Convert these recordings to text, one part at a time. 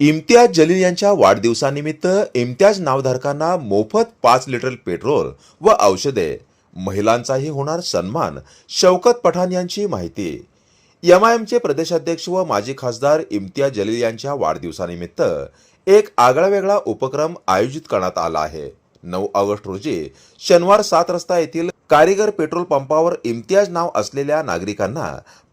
इम्तियाज जलील यांच्या वाढदिवसानिमित्त इम्तियाज नावधारकांना मोफत पाच लिटर पेट्रोल व औषधे. महिलांचाही होणार सन्मान शौकत पठाण यांची माहिती. एम आय एमचे प्रदेशाध्यक्ष व माजी खासदार इम्तियाज जलील यांच्या वाढदिवसानिमित्त एक आगळावेगळा उपक्रम आयोजित करण्यात आला आहे. नऊ ऑगस्ट रोजी शनिवार सात रस्ता येथील कारीगर पेट्रोल पंपावर इम्तियाज नाव असलेल्या नागरिकांना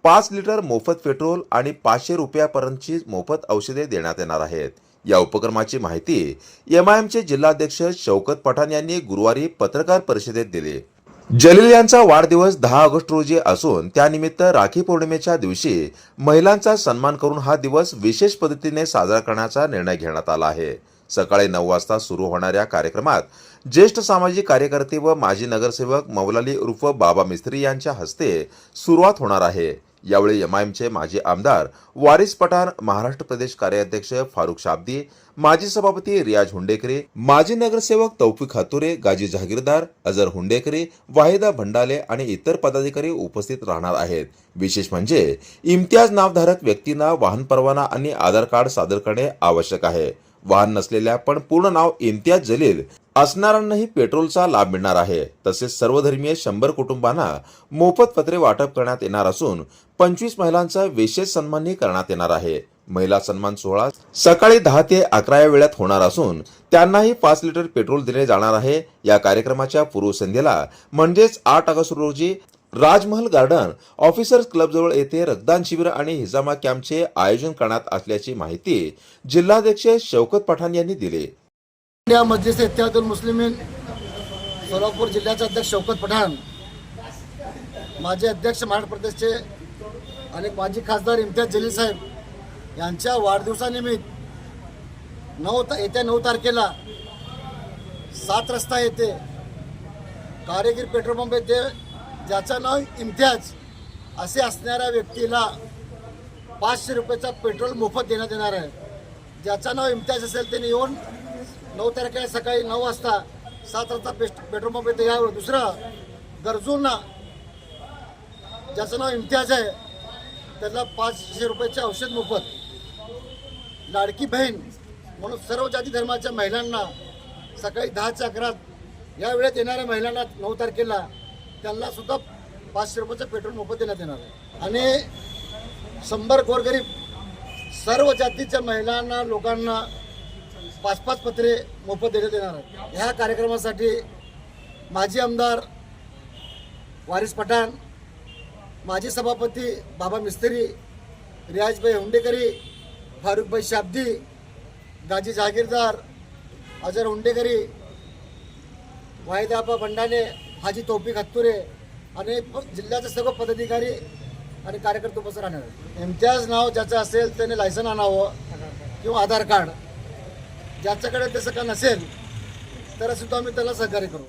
पाच लिटर मोफत पेट्रोल आणि पाचशे रुपयापर्यंतची मोफत औषधे देण्यात येणार आहेत. या उपक्रमाची माहिती एमआयएमचे जिल्हाध्यक्ष शौकत पठाण यांनी गुरुवारी पत्रकार परिषदेत दिली. जलील यांचा वाढदिवस दहा ऑगस्ट रोजी असून त्यानिमित्त राखी पौर्णिमेच्या दिवशी महिलांचा सन्मान करून हा दिवस विशेष पद्धतीने साजरा करण्याचा निर्णय घेण्यात आला आहे. सकाळी नऊ वाजता सुरू होणाऱ्या कार्यक्रमात ज्येष्ठ सामाजिक कार्यकर्ते व माजी नगरसेवक मौलाली उर्फ बाबा मिस्त्री यांच्या हस्ते सुरुवात होणार आहे. यावेळी एमआयएमचे माजी आमदार वारिस पठाण महाराष्ट्र प्रदेश कार्याध्यक्ष फारुख शाब्दी माजी सभापती रियाज हुंडेकरे माजी नगरसेवक तौफिक हातुरे गाजी जहागीरदार अजर हुंडेकरे वाहिदा भंडाले आणि इतर पदाधिकारी उपस्थित राहणार आहेत. विशेष म्हणजे इम्तियाज नावधारक व्यक्तींना वाहन परवाना आणि आधार कार्ड सादर करणे आवश्यक आहे. वाहन नसलेल्या पण पूर्ण नाव इम्तियाज जलील असणाऱ्यांनाही पेट्रोलचा लाभ मिळणार आहे. तसेच सर्वधर्मीय शंभर कुटुंबांना मोफत पत्रे वाटप करण्यात येणार असून पंचवीस महिलांचा विशेष सन्मानही करण्यात येणार आहे. महिला सन्मान सोहळा सकाळी दहा ते अकरा या वेळात होणार असून त्यांनाही पाच लिटर पेट्रोल दिले जाणार आहे. या कार्यक्रमाच्या पूर्वसंध्येला म्हणजेच आठ ऑगस्ट रोजी राजमहल गार्डन ऑफिसर्स क्लबजवळ येथे रक्तदान शिबिर आणि हिजामा कॅम्पचे आयोजन करण्यात असल्याची माहिती जिल्हाध्यक्ष शौकत पठाण यांनी दिली. इंडिया मस्जिद इत्यादुल मुस्लिमीन सोलापूर जिल्ह्याचे अध्यक्ष शौकत पठाण माजी अध्यक्ष महाराष्ट्र प्रदेशचे आणि माजी खासदार इम्तियाज जलील साहेब यांच्या वाढदिवसानिमित्त नऊ ता येत्या नऊ तारखेला सात रस्ता येथे कारेगीर पेट्रोल पंप येथे ज्याचं नाव इम्तियाज असे असणाऱ्या व्यक्तीला पाचशे रुपयाचा पेट्रोल मोफत देण्यात येणार आहे. ज्याचं नाव इम्तियाज असेल त्यांनी येऊन नऊ तारखेला सकाळी नऊ वाजता सात वाजता पेस्ट पेट्रोल पंप येथे यावं. दुसरं गरजूंना ज्याचं नाव इम्तियाज आहे त्याला पाचशे रुपयाचे औषध मोफत. लाडकी बहीण म्हणून सर्व जाती धर्माच्या महिलांना सकाळी दहाच्या अकरात या वेळेत येणाऱ्या महिलांना नऊ तारखेला त्यांना सुद्धा पाचशे रुपयाचं पेट्रोल मोफत देण्यात येणार आहे. आणि शंभर गोरगरीब सर्व जातीच्या महिलांना लोकांना पाच पाच पत्रे मोफत देण्यात येणार आहेत. ह्या कार्यक्रमासाठी माजी आमदार वारिस पठाण माजी सभापती बाबा मिस्त्री रियाजभाई हुंडेकरी फारुखभाई शाब्दी गाजी जहागीरदार अजर हुंडेकरी वाहिदाबा बंडाने हाजी तौफिक हत्तुरे आणि जिल्ह्याचे सर्व पदाधिकारी आणि कार्यकर्ते उपस्थित राहणार आहेत. इम्तियाज नाव ज्याचं असेल त्याने लायसन आणावं किंवा आधार कार्ड. ज्याच्याकडे तसं का नसेल तर सुद्धा आम्ही त्याला सहकार्य करू.